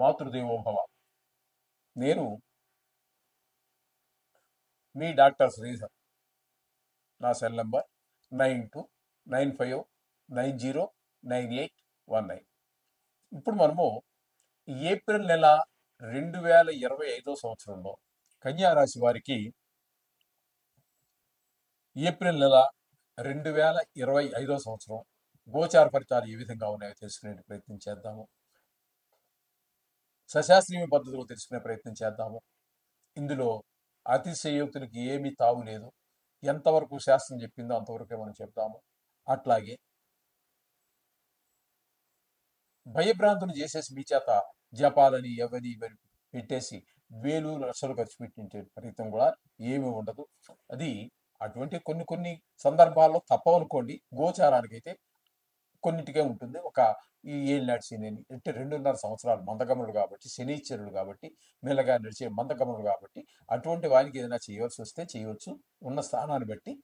మాతృదేవోభవ. నేను మీ డాక్టర్ శ్రీధర్. నా cell number nine two nine five nine zero nine eight one nine. ఇప్పుడు మనము April నెల రెండు వేల ఇరవై ఐదో సంవత్సరంలో కన్యా రాశి వారికి ఏప్రిల్ నెల రెండు వేల ఇరవై ఐదో సంవత్సరం గోచార ఫలితాలు ఏ విధంగా ఉన్నాయో తెలుసుకునే ప్రయత్నం చేద్దాము. సశాస్త్రీయ పద్ధతిలో తెలుసుకునే ప్రయత్నం చేద్దాము. ఇందులో అతిశయోక్తులకి ఏమీ తావు లేదు. ఎంతవరకు శాస్త్రం చెప్పిందో అంతవరకే మనం చెప్తాము. అట్లాగే భయభ్రాంతులు చేసేసి మీ చేత జపాలని ఎవరి పెట్టేసి వేలు లక్షలు ఖర్చు పెట్టించే ప్రయత్నం కూడా ఏమీ ఉండదు. అది అటువంటి కొన్ని కొన్ని సందర్భాల్లో తప్పవనుకోండి. గోచారానికైతే కొన్నిటికే ఉంటుంది. ఒక ఈ ఏళ్ళనాటి శని అని. అంటే రెండున్నర సంవత్సరాలు మందగమనుడు కాబట్టి శనిశ్చరుడు కాబట్టి మెల్లగా నడిచే మందగమనుడు కాబట్టి అటువంటి వానికి ఏదైనా చేయవలసి వస్తే చేయవచ్చు. ఉన్న స్థానాన్ని బట్టి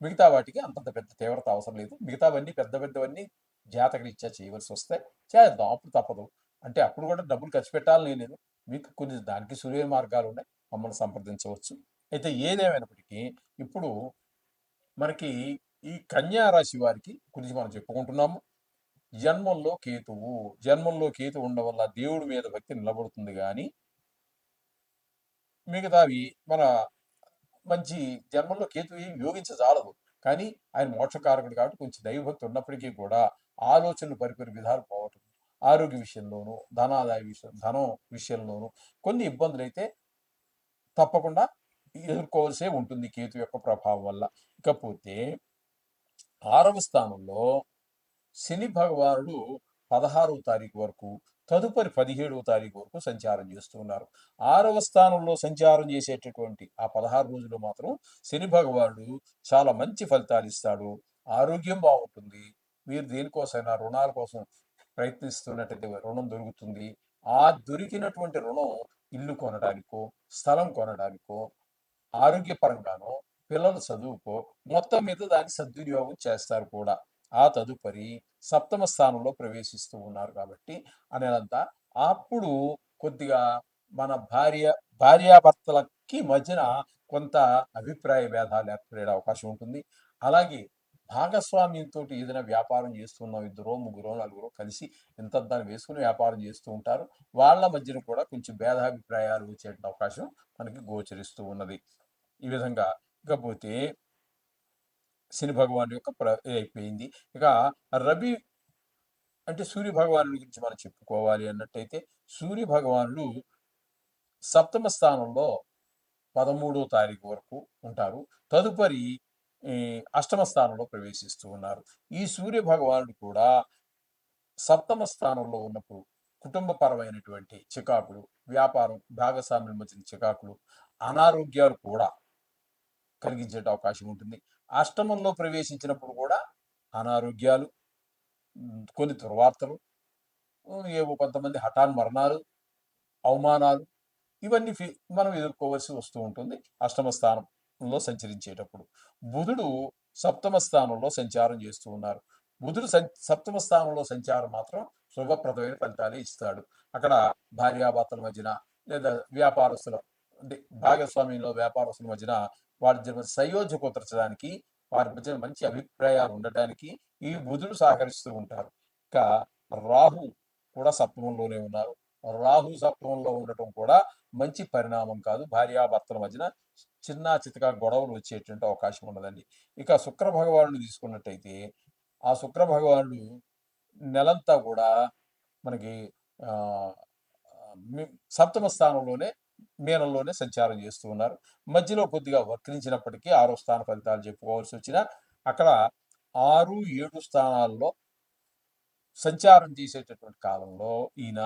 మిగతా వాటికి అంతంత పెద్ద తీవ్రత అవసరం లేదు. మిగతావన్నీ పెద్ద పెద్దవన్నీ జాతకరీత్యా చేయవలసి వస్తే చేద్దాం. అప్పుడు తప్పదు. అంటే అప్పుడు కూడా డబ్బులు ఖర్చు పెట్టాలని లేదు. మీకు కొన్ని దానికి సులువైన మార్గాలు ఉన్నాయి. మమ్మల్ని సంప్రదించవచ్చు. అయితే ఏదేమైనప్పటికీ ఇప్పుడు మనకి ఈ కన్యా రాశి వారికి గురించి మనం చెప్పుకుంటున్నాము. జన్మంలో కేతువు జన్మంలో కేతు ఉండడం వల్ల దేవుడి మీద భక్తి నిలబడుతుంది కానీ మిగతావి మన మంచి జన్మంలో కేతు ఏం యోగించజాలదు. కానీ ఆయన మోక్షకారకుడు కాబట్టి కొంచెం దైవభక్తి ఉన్నప్పటికీ కూడా ఆలోచనలు పరిపరి విధాలు పోవటం ఆరోగ్య విషయంలోనూ ధనాదాయ విషయం ధనం విషయంలోనూ కొన్ని ఇబ్బందులు అయితే తప్పకుండా ఎదుర్కోవాల్సే ఉంటుంది కేతు యొక్క ప్రభావం వల్ల. ఇకపోతే ఆరవ స్థానంలో శని భగవానుడు పదహారవ తారీఖు వరకు తదుపరి పదిహేడవ తారీఖు వరకు సంచారం చేస్తూ ఉన్నారు. ఆరవ స్థానంలో సంచారం చేసేటటువంటి ఆ పదహారు రోజులు మాత్రం శని భగవానుడు చాలా మంచి ఫలితాలు ఇస్తాడు. ఆరోగ్యం బాగుంటుంది. మీరు దేనికోసమైనా రుణాల కోసం ప్రయత్నిస్తున్నట్టయితే రుణం దొరుకుతుంది. ఆ దొరికినటువంటి రుణం ఇల్లు కొనడానికో స్థలం కొనడానికో ఆరోగ్యపరంగానో పిల్లల చదువుకో మొత్తం మీద దాన్ని సద్వినియోగం చేస్తారు కూడా. ఆ తదుపరి సప్తమ స్థానంలో ప్రవేశిస్తూ ఉన్నారు కాబట్టి అనేదంతా. అప్పుడు కొద్దిగా మన భార్య భార్యాభర్తలకి మధ్యన కొంత అభిప్రాయ భేదాలు ఏర్పడే అవకాశం ఉంటుంది. అలాగే భాగస్వామ్యంతో ఏదైనా వ్యాపారం చేస్తున్న ఇద్దరో ముగ్గురో నలుగురో కలిసి ఇంత దాన్ని వేసుకుని వ్యాపారం చేస్తూ ఉంటారు. వాళ్ళ మధ్యన కూడా కొంచెం భేదాభిప్రాయాలు వచ్చే అవకాశం మనకి గోచరిస్తూ ఉన్నది. ఈ విధంగా. ఇకపోతే శని భగవాన్ యొక్క ప్ర అయిపోయింది. ఇక రవి అంటే సూర్య భగవానుడి గురించి మనం చెప్పుకోవాలి అన్నట్టయితే సూర్య భగవానుడు సప్తమ స్థానంలో పదమూడో తారీఖు వరకు ఉంటారు. తదుపరి అష్టమ స్థానంలో ప్రవేశిస్తూ ఉన్నారు. ఈ సూర్య భగవానుడు కూడా సప్తమ స్థానంలో ఉన్నప్పుడు కుటుంబపరమైనటువంటి చికాకులు వ్యాపారం భాగస్వామ్యం మధ్య చికాకులు అనారోగ్యాలు కూడా కలిగించే అవకాశం ఉంటుంది. అష్టమంలో ప్రవేశించినప్పుడు కూడా అనారోగ్యాలు కొన్ని దుర్వార్తలు ఏవో కొంతమంది హఠాన్ మరణాలు అవమానాలు ఇవన్నీ మనం ఎదుర్కోవాల్సి వస్తూ ఉంటుంది అష్టమ స్థానంలో సంచరించేటప్పుడు. బుధుడు సప్తమ స్థానంలో సంచారం చేస్తూ ఉన్నారు. బుధుడు సం- సప్తమ స్థానంలో సంచారం మాత్రం శుభప్రదమైన ఫలితాలే ఇస్తాడు. అక్కడ భార్యాభర్తల మధ్యన లేదా వ్యాపారస్తుల అంటే భాగస్వామ్యంలో వ్యాపారస్తుల మధ్యన వారి మధ్య సయోధ్య కుదర్చడానికి వారి మధ్య మంచి అభిప్రాయాలు ఉండటానికి ఈ బుధుడు సహకరిస్తూ ఉంటారు. ఇంకా రాహు కూడా సప్తమంలోనే ఉన్నారు. రాహు సప్తమంలో ఉండటం కూడా మంచి పరిణామం కాదు. భార్యాభర్తల మధ్యన చిన్న చితక గొడవలు వచ్చేటువంటి అవకాశం ఉండదండి ఇక శుక్ర భగవానుడు తీసుకున్నట్టయితే ఆ శుక్ర భగవానుడు నెలంతా కూడా మనకి సప్తమ స్థానంలోనే మీనంలోనే సంచారం చేస్తూ ఉన్నారు. మధ్యలో కొద్దిగా వక్రించినప్పటికీ ఆరో స్థాన ఫలితాలు చెప్పుకోవాల్సి వచ్చిన అక్కడ ఆరు ఏడు స్థానాల్లో సంచారం చేసేటటువంటి కాలంలో ఈయన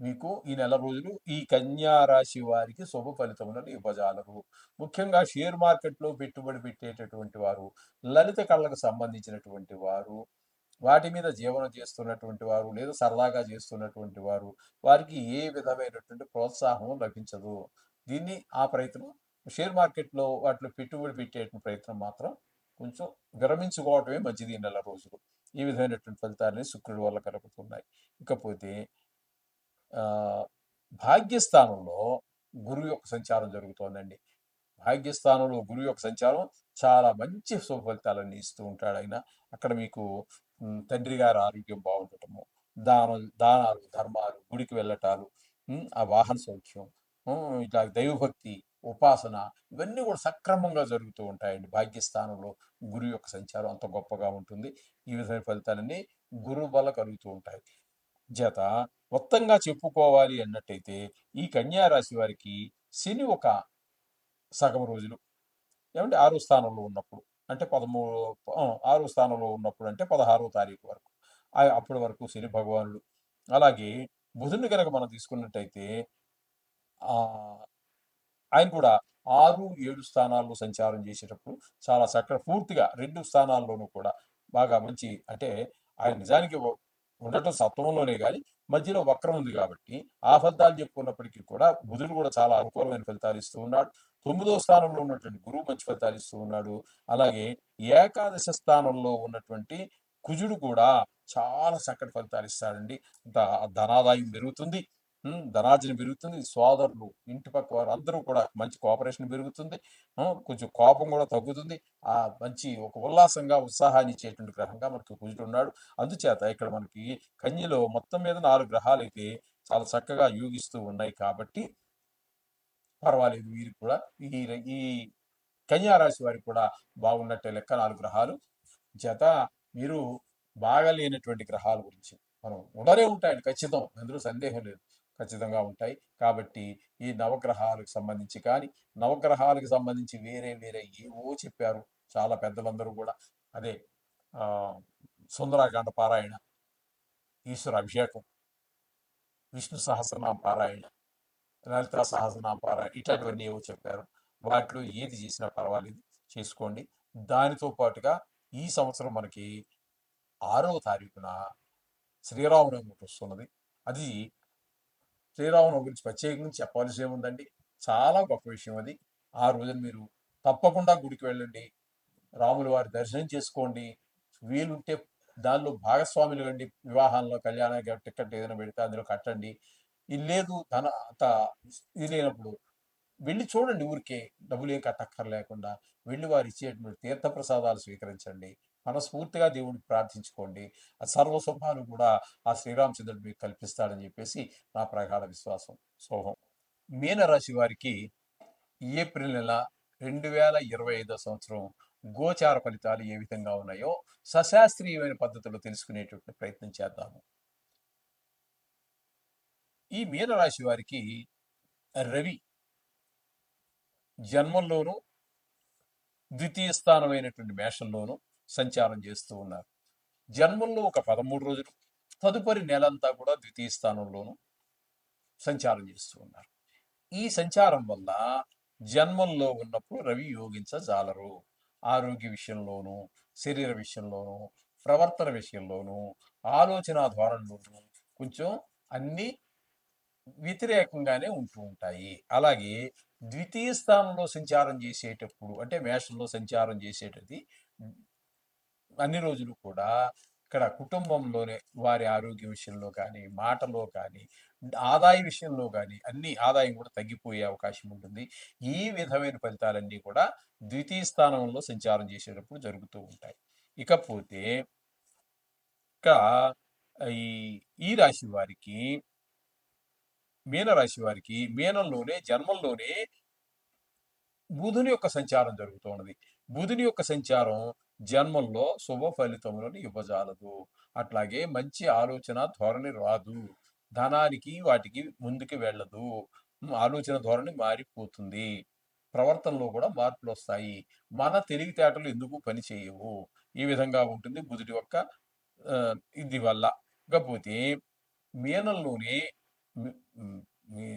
మీకు ఈ నెల రోజులు ఈ కన్యా రాశి వారికి శుభ ఫలితములను ఇవ్వజాలరు. ముఖ్యంగా షేర్ మార్కెట్లో పెట్టుబడి పెట్టేటటువంటి వారు లలిత కళలకు సంబంధించినటువంటి వారు వాటి మీద జీవనం చేస్తున్నటువంటి వారు లేదా సరదాగా చేస్తున్నటువంటి వారు వారికి ఏ విధమైనటువంటి ప్రోత్సాహం లభించదు. దీన్ని ఆ ప్రయత్నం షేర్ మార్కెట్లో వాటిలో పెట్టుబడి పెట్టే ప్రయత్నం మాత్రం కొంచెం విరమించుకోవటమే మంచిది నెల రోజులు. ఈ విధమైనటువంటి ఫలితాలని శుక్రుడి వల్ల కలుగుతున్నాయి. ఇకపోతే భాగ్యస్థానంలో గురువు యొక్క సంచారం జరుగుతోందండి. భాగ్యస్థానంలో గురువు యొక్క సంచారం చాలా మంచి శుభ ఫలితాలన్నీ ఇస్తూ ఉంటాడు ఆయన. అక్కడ మీకు తండ్రి గారి ఆరోగ్యం బాగుండటము దానం దానాలు ధర్మాలు గుడికి వెళ్ళటాలు ఆ వాహన సౌఖ్యం ఇట్లా దైవభక్తి ఉపాసన ఇవన్నీ కూడా సక్రమంగా జరుగుతూ ఉంటాయండి. భాగ్యస్థానంలో గురు యొక్క సంచారం అంత గొప్పగా ఉంటుంది. ఈ విధమైన ఫలితాలన్నీ గురువు వల్ల కలుగుతూ ఉంటాయి. చేత మొత్తంగా చెప్పుకోవాలి అన్నట్టయితే ఈ కన్యా రాశి వారికి శని ఒక సగం రోజులు ఏమంటే ఆరో స్థానంలో ఉన్నప్పుడు అంటే పదమూడు ఆరో స్థానంలో ఉన్నప్పుడు అంటే పదహారో తారీఖు వరకు. అప్పటి వరకు శని భగవానుడు. అలాగే బుధుని కనుక మనం తీసుకున్నట్టయితే ఆయన కూడా ఆరు ఏడు స్థానాల్లో సంచారం చేసేటప్పుడు చాలా చక్కగా పూర్తిగా రెండు స్థానాల్లోనూ కూడా బాగా మంచి అంటే ఆయన నిజానికి ఉండటం సత్వంలోనే కానీ మధ్యలో వక్రం ఉంది కాబట్టి ఆ ఫలితాలు చెప్పుకున్నప్పటికీ కూడా బుధుడు కూడా చాలా అనుకూలమైన ఫలితాలు ఇస్తూ ఉన్నాడు. తొమ్మిదో స్థానంలో ఉన్నటువంటి గురువు మంచి ఫలితాలు ఇస్తూ ఉన్నాడు. అలాగే ఏకాదశ స్థానంలో ఉన్నటువంటి కుజుడు కూడా చాలా చక్కటి ఫలితాలు ఇస్తాడండి. ధనాదాయం పెరుగుతుంది. ధనార్జన పెరుగుతుంది. సోదరులు ఇంటి పక్క వారు అందరూ కూడా మంచి కోఆపరేషన్ పెరుగుతుంది. కొంచెం కోపం కూడా తగ్గుతుంది. ఆ మంచి ఒక ఉల్లాసంగా ఉత్సాహాన్ని ఇచ్చేటువంటి గ్రహంగా మనకి కుజుడు ఉన్నాడు. అందుచేత ఇక్కడ మనకి కన్యలో మొత్తం మీద నాలుగు గ్రహాలు అయితే చాలా చక్కగా యోగిస్తూ ఉన్నాయి కాబట్టి పర్వాలేదు వీరికి కూడా. ఈ ఈ కన్యా రాశి వారికి కూడా బాగున్నట్టే లెక్క నాలుగు గ్రహాలు. జత మీరు బాగా లేనటువంటి గ్రహాల గురించి మనం ఉండనే ఉంటాయండి ఖచ్చితం. అందులో సందేహం లేదు. ఖచ్చితంగా ఉంటాయి. కాబట్టి ఈ నవగ్రహాలకు సంబంధించి కానీ నవగ్రహాలకు సంబంధించి వేరే వేరే ఏవో చెప్పారు చాలా పెద్దలందరూ కూడా. అదే సుందరాకాండ పారాయణ ఈశ్వర అభిషేకం విష్ణు సహస్రనామ పారాయణ లలిత సహస్రనామ పారాయణ ఇట్లాంటివన్నీ ఏవో చెప్పారు. వాటిలో ఏది చేసినా పర్వాలేదు చేసుకోండి. దానితో పాటుగా ఈ సంవత్సరం మనకి ఆరవ తారీఖున శ్రీరామనవమి ఒకటి వస్తున్నది. అది శ్రీరామనవమి గురించి ప్రత్యేకించి చెప్పాల్సి ఏముందండి? చాలా గొప్ప విషయం అది. ఆ రోజున మీరు తప్పకుండా గుడికి వెళ్ళండి. రాములు వారి దర్శనం చేసుకోండి. వీలుంటే దానిలో భాగస్వాములు కండి వివాహాల్లో కళ్యాణ టికెట్ ఏదైనా పెడితే అందులో కట్టండి. ఇది లేదు ధన అంత ఇది లేనప్పుడు వెళ్ళి చూడండి ఊరికే డబ్బులు ఏం కట్టక్కర్లేకుండా వెళ్ళి వారు ఇచ్చేటువంటి తీర్థప్రసాదాలు స్వీకరించండి. మనస్ఫూర్తిగా దేవుడికి ప్రార్థించుకోండి. ఆ సర్వశుభాలు కూడా ఆ శ్రీరామచంద్రుడు మీకు కల్పిస్తాడని చెప్పేసి నా ప్రగాఢ విశ్వాసం. సోహం. మీనరాశి వారికి ఏప్రిల్ నెల రెండు వేల ఇరవై ఐదో సంవత్సరం గోచార ఫలితాలు ఏ విధంగా ఉన్నాయో సశాస్త్రీయమైన పద్ధతిలో తెలుసుకునేటువంటి ప్రయత్నం చేద్దాము. ఈ మీనరాశి వారికి రవి జన్మంలోనూ ద్వితీయ స్థానమైనటువంటి మేషంలోనూ సంచారం చేస్తూ ఉన్నారు. జన్మంలో ఒక పదమూడు రోజులు తదుపరి నెలంతా కూడా ద్వితీయ స్థానంలోనూ సంచారం చేస్తూ ఉన్నారు. ఈ సంచారం వల్ల జన్మంలో ఉన్నప్పుడు రవి యోగించజాలరు. ఆరోగ్య విషయంలోనూ శరీర విషయంలోనూ ప్రవర్తన విషయంలోనూ ఆలోచన ధోరణిలోనూ కొంచెం అన్ని వ్యతిరేకంగానే ఉంటూ ఉంటాయి. అలాగే ద్వితీయ స్థానంలో సంచారం చేసేటప్పుడు అంటే మేషంలో సంచారం చేసేటది అన్ని రోజులు కూడా ఇక్కడ కుటుంబంలోనే వారి ఆరోగ్య విషయంలో కానీ మాటలో కానీ ఆదాయ విషయంలో కానీ అన్ని ఆదాయం కూడా తగ్గిపోయే అవకాశం ఉంటుంది. ఈ విధమైన ఫలితాలన్నీ కూడా ద్వితీయ స్థానంలో సంచారం చేసేటప్పుడు జరుగుతూ ఉంటాయి. ఇకపోతే ఇక ఈ ఈ రాశి వారికి మీనరాశి వారికి మీనంలోనే జన్మంలోనే బుధుని యొక్క సంచారం జరుగుతున్నది బుధుని యొక్క సంచారం జన్మంలో శుభ ఫలితములను ఇవ్వజాలదు. అట్లాగే మంచి ఆలోచన ధోరణి రాదు. ధనానికి వాటికి ముందుకు వెళ్ళదు. ఆలోచన ధోరణి మారిపోతుంది. ప్రవర్తనలో కూడా మార్పులు వస్తాయి. మన తెలివితేటలు ఎందుకు పని చేయవు? ఈ విధంగా ఉంటుంది బుధుడి యొక్క ఇది వల్ల. ఇకపోతే మీనంలోనే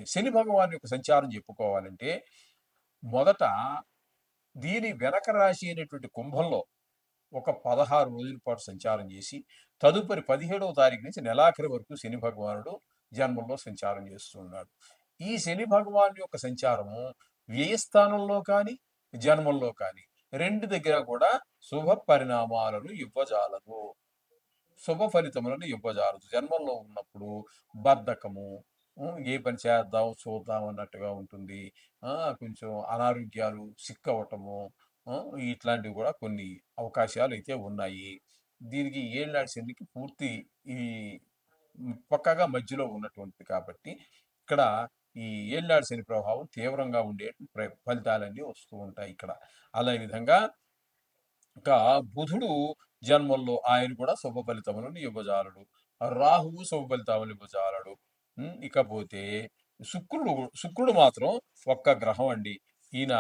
శని భగవాన్ యొక్క సంచారం చెప్పుకోవాలంటే మొదట దీని వెనక రాశి అయినటువంటి కుంభంలో ఒక పదహారు రోజుల పాటు సంచారం చేసి తదుపరి పదిహేడవ తారీఖు నుంచి నెలాఖరి వరకు శని భగవానుడు జన్మంలో సంచారం చేస్తున్నాడు. ఈ శని భగవాన్ యొక్క సంచారము వ్యయస్థానంలో కానీ జన్మంలో కానీ రెండు దగ్గర కూడా శుభ పరిణామాలను ఇవ్వజాలదు. శుభ ఫలితములను ఇవ్వజారదు జన్మంలో ఉన్నప్పుడు బద్ధకము ఏ పని చేద్దాం చూద్దాం అన్నట్టుగా ఉంటుంది. కొంచెం అనారోగ్యాలు సిక్కవటము ఇట్లాంటివి కూడా కొన్ని అవకాశాలు అయితే ఉన్నాయి. దీనికి ఏళ్ళనాడు శనికి పూర్తి ఈ పక్కగా మధ్యలో ఉన్నటువంటిది కాబట్టి ఇక్కడ ఈ ఏళ్ళనాడు శని ప్రభావం తీవ్రంగా ఉండే ప్ర- ఫలితాలన్నీ వస్తూ ఉంటాయి ఇక్కడ. అలా విధంగా ఇంకా బుధుడు జన్మల్లో ఆయన కూడా శుభ ఫలితములను ఇవ్వజాలడు. రాహువు శుభ ఫలితములు ఇవ్వజాలడు. ఇకపోతే శుక్రుడు శుక్రుడు మాత్రం ఒక్క గ్రహం అండి. ఈయన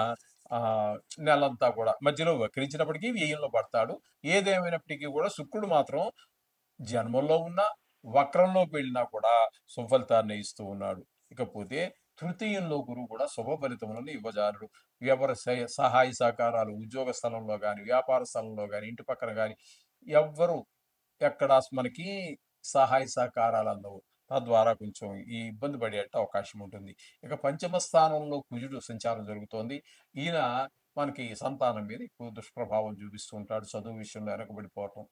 ఆ నెలంతా కూడా మధ్యలో వక్రించినప్పటికీ వ్యయంలో పడతాడు. ఏదేమైనప్పటికీ కూడా శుక్రుడు మాత్రం జన్మంలో ఉన్న వక్రంలోకి వెళ్ళినా కూడా సుఫలితాన్ని ఇస్తూ ఉన్నాడు. ఇకపోతే తృతీయంలో గురువు కూడా శుభ ఫలితములను ఇవ్వజారుడు ఎవరి సహాయ సహకారాలు ఉద్యోగ స్థలంలో కానీ వ్యాపార స్థలంలో కానీ ఇంటి పక్కన కానీ ఎవ్వరు ఎక్కడ మనకి సహాయ సహకారాలు అందవు. తద్వారా కొంచెం ఈ ఇబ్బంది పడేట అవకాశం ఉంటుంది. ఇక పంచమ స్థానంలో కుజుడు సంచారం జరుగుతోంది. ఈయన మనకి సంతానం మీద ఎక్కువ దుష్ప్రభావం చూపిస్తూ ఉంటాడు. చదువు విషయంలో వెనకబడిపోవటం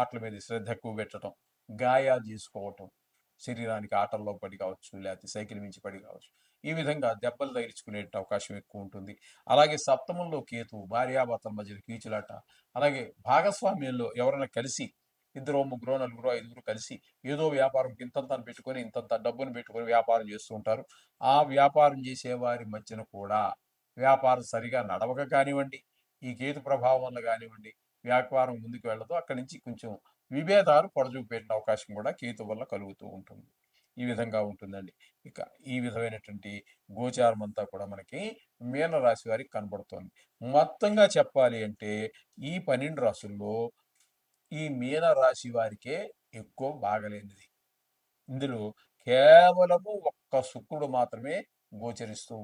ఆటల మీద శ్రద్ధ ఎక్కువ పెట్టడం గాయాలు చేసుకోవటం శరీరానికి ఆటల్లో పడి కావచ్చు లేకపోతే సైకిల్ మించి పడి కావచ్చు ఈ విధంగా దెబ్బలు తగిలించుకునే అవకాశం ఎక్కువ ఉంటుంది. అలాగే సప్తమంలో కేతు భార్యాభర్తల మధ్య కీచులాట అలాగే భాగస్వామ్యంలో ఎవరైనా కలిసి ఇద్దరు ముగ్గురు నలుగురు ఐదుగురు కలిసి ఏదో వ్యాపారం ఇంతంత పెట్టుకొని ఇంతంత డబ్బును పెట్టుకొని వ్యాపారం చేస్తూ ఉంటారు. ఆ వ్యాపారం చేసే వారి మధ్యన కూడా వ్యాపారం సరిగా నడవక కానివ్వండి ఈ కేతు ప్రభావం వల్ల కానివ్వండి వ్యాపారం ముందుకు వెళ్ళదు అక్కడి నుంచి కొంచెం విభేదాలు పొడజూపేట అవకాశం కూడా కేతు వల్ల కలుగుతూ ఉంటుంది. ఈ విధంగా ఉంటుందండి. ఇక ఈ విధమైనటువంటి గోచారం అంతా కూడా మనకి మీన రాశి వారికి కనబడుతోంది. మొత్తంగా చెప్పాలి అంటే ఈ పన్నెండు రాశుల్లో ఈ మీన రాశి వారికే ఎక్కువ బాగలేనిది. ఇందులో కేవలము ఒక్క శుక్రుడు మాత్రమే గోచరిస్తూ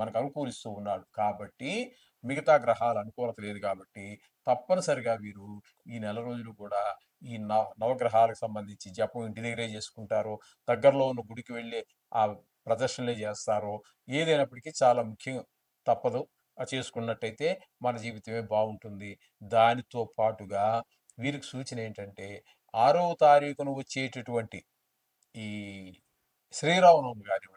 మనకు అనుకూలిస్తూ ఉన్నాడు. కాబట్టి మిగతా గ్రహాల అనుకూలత లేదు కాబట్టి తప్పనిసరిగా వీరు ఈ నెల రోజులు కూడా ఈ నవ నవగ్రహాలకు సంబంధించి జపం ఇంటి దగ్గరే చేసుకుంటారు దగ్గరలో ఉన్న గుడికి వెళ్ళి ఆ ప్రదర్శనలే చేస్తారు ఏదైనప్పటికీ చాలా ముఖ్యం తప్పదు. చేసుకున్నట్టయితే మన జీవితమే బాగుంటుంది. దానితో పాటుగా వీరికి సూచన ఏంటంటే ఆరవ తారీఖున వచ్చేటటువంటి ఈ శ్రీరామనవమి కానివ్వండి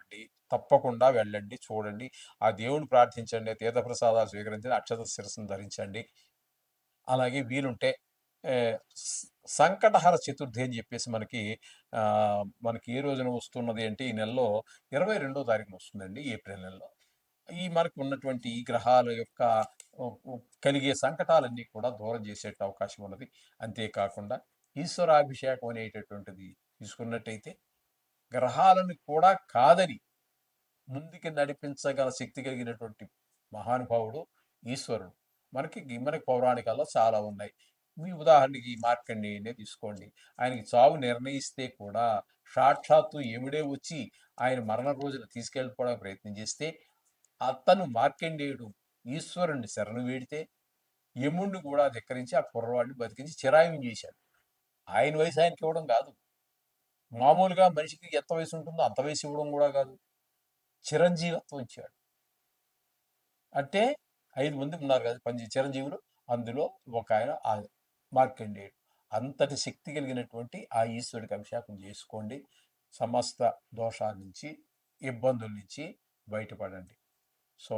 తప్పకుండా వెళ్ళండి చూడండి. ఆ దేవుని ప్రార్థించండి తీర్థప్రసాదాలు స్వీకరించండి అక్షత శిరస్సును ధరించండి. అలాగే వీలుంటే సంకటహర చతుర్థి అని చెప్పేసి మనకి మనకి ఏ రోజున వస్తున్నది అంటే ఈ నెలలో ఇరవై రెండో తారీఖున వస్తుందండి ఏప్రిల్ నెలలో. ఈ మనకు ఉన్నటువంటి ఈ గ్రహాల యొక్క కలిగే సంకటాలన్నీ కూడా దూరం చేసే అవకాశం ఉన్నది. అంతేకాకుండా ఈశ్వరాభిషేకం అనేటటువంటిది తీసుకున్నట్టయితే గ్రహాలను కూడా కాదని ముందుకి నడిపించగల శక్తి కలిగినటువంటి మహానుభావుడు ఈశ్వరుడు. మనకి మనకి పౌరాణికాల్లో చాలా ఉన్నాయి. మీ ఉదాహరణకి మార్కండేయనే తీసుకోండి. ఆయనకి చావు నిర్ణయిస్తే కూడా సాక్షాత్తు ఎముడే వచ్చి ఆయన మరణ రోజున తీసుకెళ్ళిపోవడానికి ప్రయత్నం చేస్తే అతను మార్కండేయుడు ఈశ్వరుణ్ణి శరణు వేడితే యముణ్ణి కూడా ధిక్కరించి ఆ కుర్రవాడిని బతికించి చిరాయం చేశాడు. ఆయన వయసు ఆయనకి ఇవ్వడం కాదు. మామూలుగా మనిషికి ఎంత వయసు ఉంటుందో అంత వయసు ఇవ్వడం కూడా కాదు. చిరంజీవత్వం ఇచ్చాడు. అంటే ఐదు మంది ఉన్నారు కదా పంచి చిరంజీవులు అందులో ఒక ఆయన మార్కండేయుడు అంతటి శక్తి కలిగినటువంటి ఆ ఈశ్వరుడికి అభిషేకం చేసుకోండి. సమస్త దోషాల నుంచి ఇబ్బందుల నుంచి బయటపడండి.